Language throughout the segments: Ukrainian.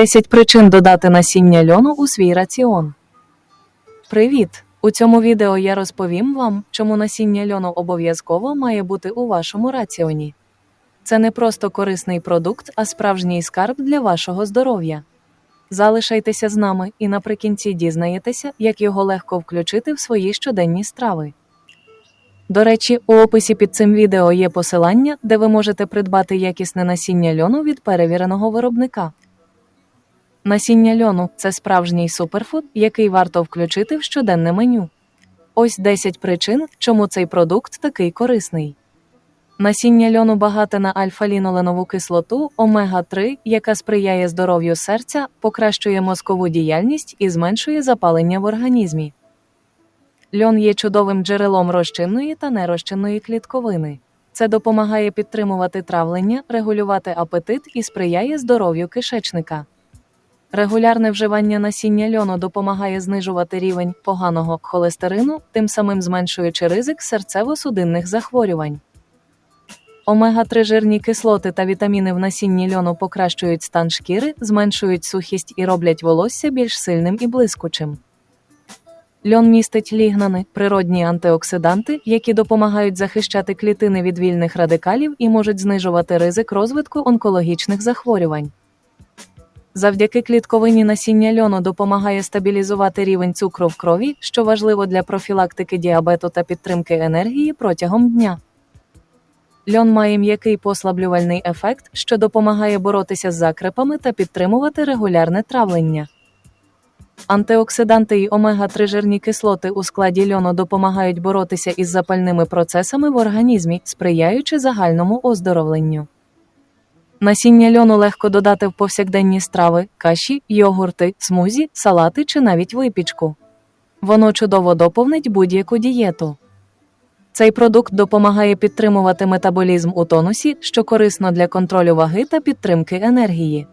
10 причин додати насіння льону у свій раціон. Привіт! У цьому відео я розповім вам, чому насіння льону обов'язково має бути у вашому раціоні. Це не просто корисний продукт, а справжній скарб для вашого здоров'я. Залишайтеся з нами і наприкінці дізнаєтеся, як його легко включити в свої щоденні страви. До речі, у описі під цим відео є посилання, де ви можете придбати якісне насіння льону від перевіреного виробника. Насіння льону це справжній суперфуд, який варто включити в щоденне меню. Ось 10 причин, чому цей продукт такий корисний. Насіння льону багате на альфа-ліноленову кислоту омега-3, яка сприяє здоров'ю серця, покращує мозкову діяльність і зменшує запалення в організмі. Льон є чудовим джерелом розчинної та нерозчинної клітковини. Це допомагає підтримувати травлення, регулювати апетит і сприяє здоров'ю кишечника. Регулярне вживання насіння льону допомагає знижувати рівень поганого холестерину, тим самим зменшуючи ризик серцево-судинних захворювань. Омега-3 жирні кислоти та вітаміни в насінні льону покращують стан шкіри, зменшують сухість і роблять волосся більш сильним і блискучим. Льон містить лігнани, природні антиоксиданти, які допомагають захищати клітини від вільних радикалів і можуть знижувати ризик розвитку онкологічних захворювань. Завдяки клітковині насіння льону допомагає стабілізувати рівень цукру в крові, що важливо для профілактики діабету та підтримки енергії протягом дня. Льон має м'який послаблювальний ефект, що допомагає боротися з закрепами та підтримувати регулярне травлення. Антиоксиданти і омега-3 жирні кислоти у складі льону допомагають боротися із запальними процесами в організмі, сприяючи загальному оздоровленню. Насіння льону легко додати в повсякденні страви, каші, йогурти, смузі, салати чи навіть випічку. Воно чудово доповнить будь-яку дієту. Цей продукт допомагає підтримувати метаболізм у тонусі, що корисно для контролю ваги та підтримки енергії.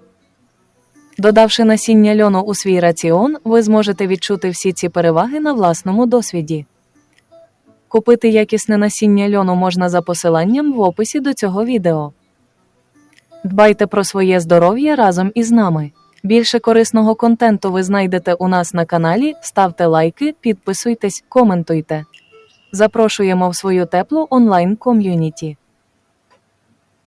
Додавши насіння льону у свій раціон, ви зможете відчути всі ці переваги на власному досвіді. Купити якісне насіння льону можна за посиланням в описі до цього відео. Дбайте про своє здоров'я разом із нами. Більше корисного контенту ви знайдете у нас на каналі. Ставте лайки, підписуйтесь, коментуйте. Запрошуємо в свою теплу онлайн ком'юніті.